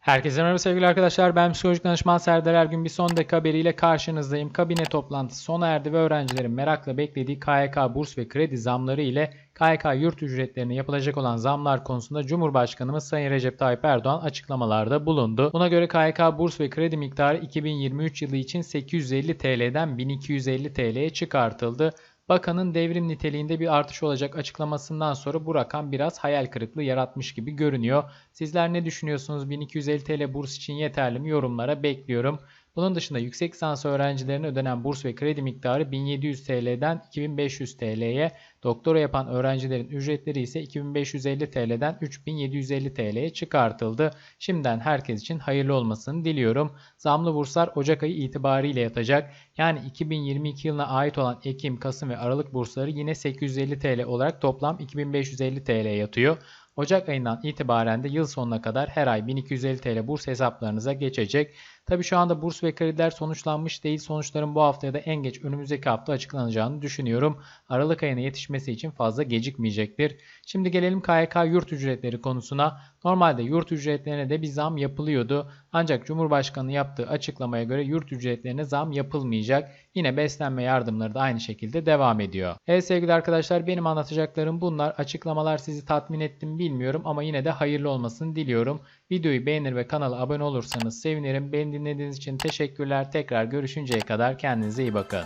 Herkese merhaba sevgili arkadaşlar. Ben psikolojik danışman Serdar Ergün. Bir son dakika haberiyle karşınızdayım. Kabine toplantısı sona erdi ve öğrencilerin merakla beklediği KYK burs ve kredi zamları ile KYK yurt ücretlerine yapılacak olan zamlar konusunda Cumhurbaşkanımız Sayın Recep Tayyip Erdoğan açıklamalarda bulundu. Buna göre KYK burs ve kredi miktarı 2023 yılı için 850 TL'den 1250 TL'ye çıkartıldı. Bakanın devrim niteliğinde bir artış olacak açıklamasından sonra bu rakam biraz hayal kırıklığı yaratmış gibi görünüyor. Sizler ne düşünüyorsunuz? 1250 TL burs için yeterli mi? Yorumlara bekliyorum. Bunun dışında yüksek lisans öğrencilerine ödenen burs ve kredi miktarı 1700 TL'den 2500 TL'ye, doktora yapan öğrencilerin ücretleri ise 2550 TL'den 3750 TL'ye çıkartıldı. Şimdiden herkes için hayırlı olmasını diliyorum. Zamlı burslar Ocak ayı itibariyle yatacak. Yani 2022 yılına ait olan Ekim, Kasım ve Aralık bursları yine 850 TL olarak toplam 2550 TL yatıyor. Ocak ayından itibaren de yıl sonuna kadar her ay 1250 TL burs hesaplarınıza geçecek. Tabi şu anda burs ve krediler sonuçlanmış değil. Sonuçların bu hafta ya da en geç önümüzdeki hafta açıklanacağını düşünüyorum. Aralık ayına yetişmesi için fazla gecikmeyecektir. Şimdi gelelim KYK yurt ücretleri konusuna. Normalde yurt ücretlerine de bir zam yapılıyordu. Ancak Cumhurbaşkanı yaptığı açıklamaya göre yurt ücretlerine zam yapılmayacak. Yine beslenme yardımları da aynı şekilde devam ediyor. Evet sevgili arkadaşlar benim anlatacaklarım bunlar. Açıklamalar sizi tatmin etti mi bilmiyorum ama yine de hayırlı olmasını diliyorum. Videoyu beğenir ve kanala abone olursanız sevinirim. Beni dinlediğiniz için teşekkürler. Tekrar görüşünceye kadar kendinize iyi bakın.